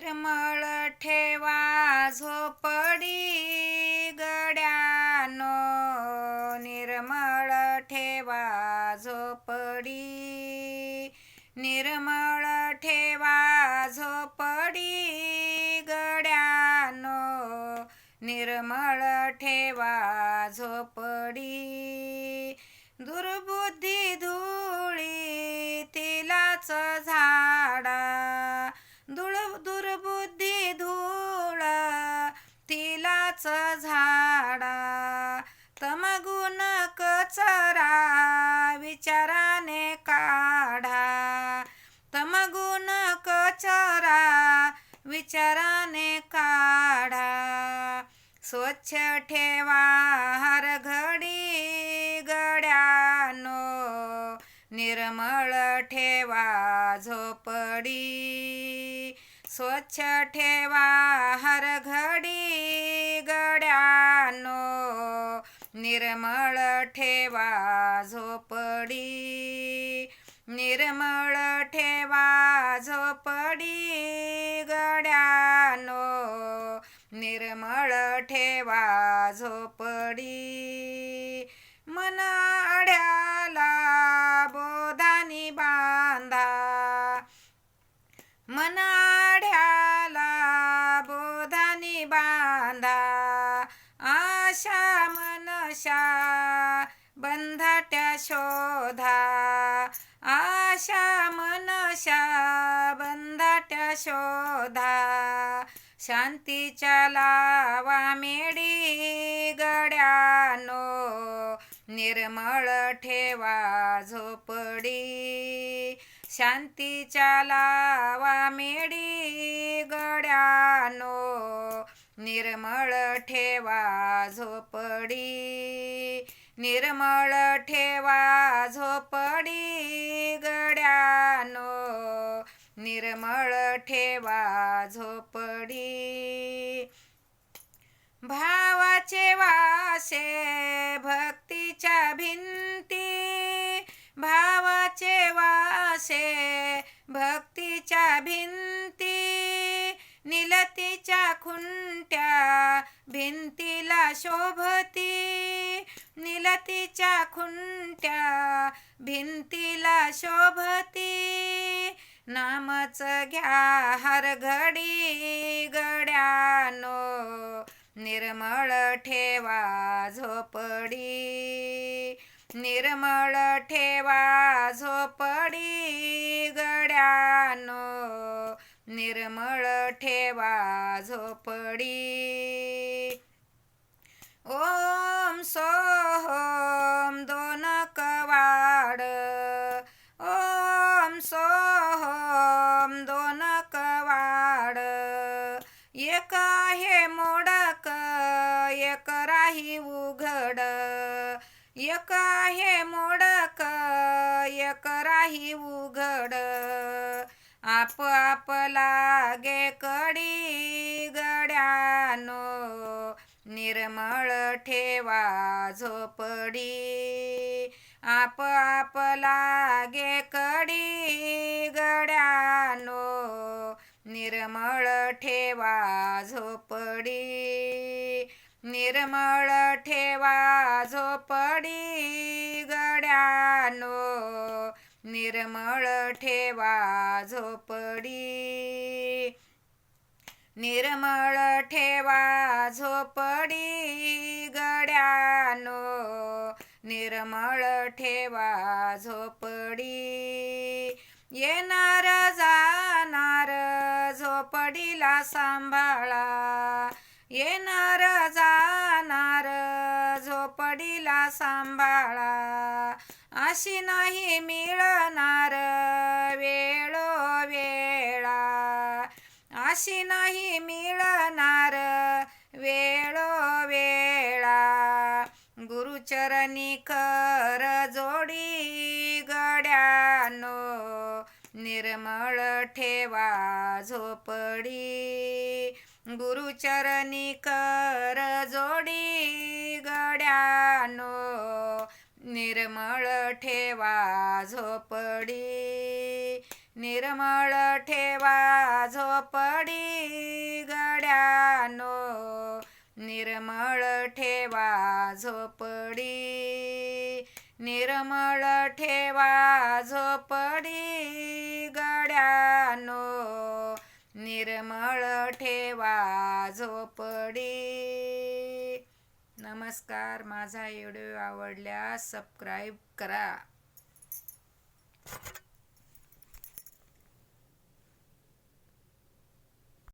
निर्मळ ठेवा झोपडी गड्यानो. निर्मळ ठेवा झोपडी. निर्मळ ठेवा झोपडी गड्यानो. निर्मळ ठेवा झोपडी. दुर्बुद्धी धुळी तिलाच झाडा. कच झाडा. तमगुण कचरा विचाराने काढा. तमगुण कचरा विचाराने काढा. स्वच्छ ठेवा हर घडी गड्यानो. निर्मळ ठेवा झोपडी. स्वच्छ ठेवा हर घडी निर्मळ ठेवा झोपडी. निर्मळ ठेवा झोपडी गड्यानो. निर्मळ ठेवा झोपडी. मनाड्याला बोधानी बांधा. मनाड्याला बोधानी बांधा. मनशा मनशा बंधाट्या शोधा. आशा मनशा बंधाट्या शोधा. शांतीच्या लावा मेडी गड्यानो. निर्मळ ठेवा झोपडी. शांतीच्या लावा मेडी गड्यानो. निर्मळ ठेवा झोपडी. निर्मळ ठेवा झोपडी गड्यानो. निर्मळ ठेवा झोपडी. भावाचे वासे भक्तीच्या भिंती. भावाचे वासे भक्तीच्या भिंती. निलतीच्या खुंट्या भिंतीला शोभती. निलतीच्या खुंट्या भिंतीला शोभती. नामच घ्या हर घडी गड्यानो निर्मळ ठेवा झोपडी. निर्मळ ठेवा झोपडी. निर्मळ ठेवा झोपडी. ओम सोहम दोन कवाड ओम सोहम दोन कवाड एक आहे मोडक एक राही उघड. एक आहे मोडक एक राही उघड. आप लागे कडी गड्यानो निर्मळ ठेवा झोपडी. आप लागे कडी गड्यानो निर्मळ ठेवा झोपडी. निर्मळ ठेवा झोपडी गड्यानो निर्मळ ठेवा झोपडी. निर्मळ ठेवा झोपडी गड्यानो. निर्मळ ठेवा झोपडी. येणार जाणार झोपडीला सांभाळा. येणार जाणार झोपडीला सांभाळा. अशी नाही मिळणार वेळोवेळा अशी नाही मिळणार वेळोवेळा गुरुचरणी कर जोडी गड्यानो निर्मळ ठेवा झोपडी. गुरुचरणी कर निर्मळ ठेवा झोपडी. निर्मळ ठेवा झोपडी गड्यानो. निर्मळ ठेवा झोपडी. निर्मळ ठेवा झोपडी गड्यानो. निर्मळ ठेवा झोपडी. नमस्कार माझा व्हिडिओ आवडल्यास सबस्क्राईब करा.